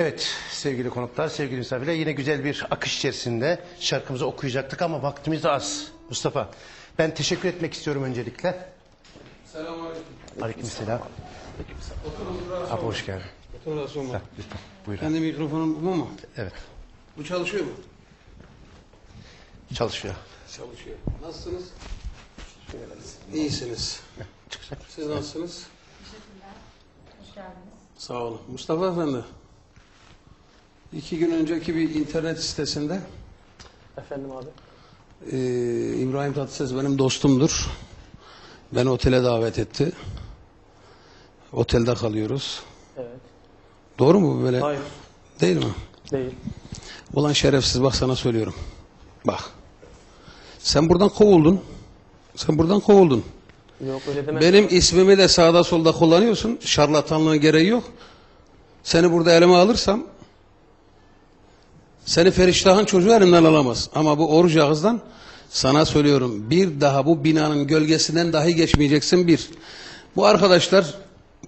Evet sevgili konuklar, sevgili misafirler yine güzel bir akış içerisinde şarkımızı okuyacaktık ama vaktimiz az. Mustafa ben teşekkür etmek istiyorum öncelikle. Selamünaleyküm. Aleykümselam. Abi hoş geldin. Otur sonra. Lütfen buyurun. Kendi mikrofonum bu mu? Evet Bu çalışıyor mu? çalışıyor. Çalışıyor. Nasılsınız? İyisiniz. Çıkacak. Siz nasılsınız? Hoş geldiniz. Sağ olun. Mustafa Efendi. İki gün önceki bir internet sitesinde Efendim abi. e, İbrahim Tatlıses benim dostumdur. Beni otele davet etti. Otelde kalıyoruz. Evet. Doğru mu bu böyle? Hayır. Değil mi? Değil. Ulan şerefsiz bak sana söylüyorum. Bak. Sen buradan kovuldun. Sen buradan kovuldun. Yok öyle deme. Benim ismimi de sağda solda kullanıyorsun. Şarlatanlığın gereği yok. Seni burada elime alırsam seni Feriştah'ın çocuğu elimden alamaz. Ama bu oruç ağızdan sana söylüyorum. Bir daha bu binanın gölgesinden dahi geçmeyeceksin bir. Bu arkadaşlar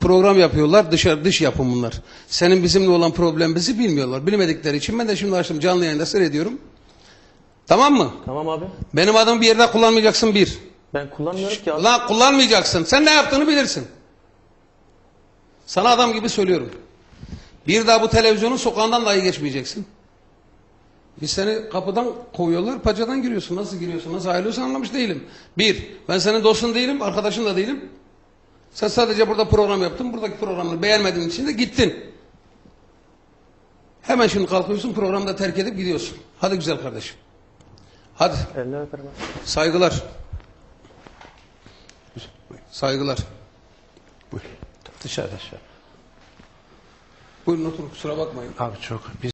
program yapıyorlar. Dışarı dış yapım bunlar. Senin bizimle olan problemimizi bilmiyorlar. Bilmedikleri için ben de şimdi açtım canlı yayında seyrediyorum. Tamam mı? Tamam abi. Benim adımı bir yerde kullanmayacaksın bir. Ben kullanmıyorum ki abi. Lan kullanmayacaksın. Sen ne yaptığını bilirsin. Sana adam gibi söylüyorum. Bir daha bu televizyonun sokağından dahi geçmeyeceksin. Biz seni kapıdan kovuyorlar, paçadan giriyorsun. Nasıl giriyorsun, nasıl ayrılıyorsun anlamış değilim. Bir, ben senin dostun değilim, arkadaşın da değilim. Sen sadece burada program yaptın, buradaki programını beğenmediğin için de gittin. Hemen şimdi kalkıyorsun, programı da terk edip gidiyorsun. Hadi güzel kardeşim. Hadi. Saygılar. Saygılar. Buyur. Dışarıda dışarı. Buyurun oturun kusura bakmayın. Abi çok biz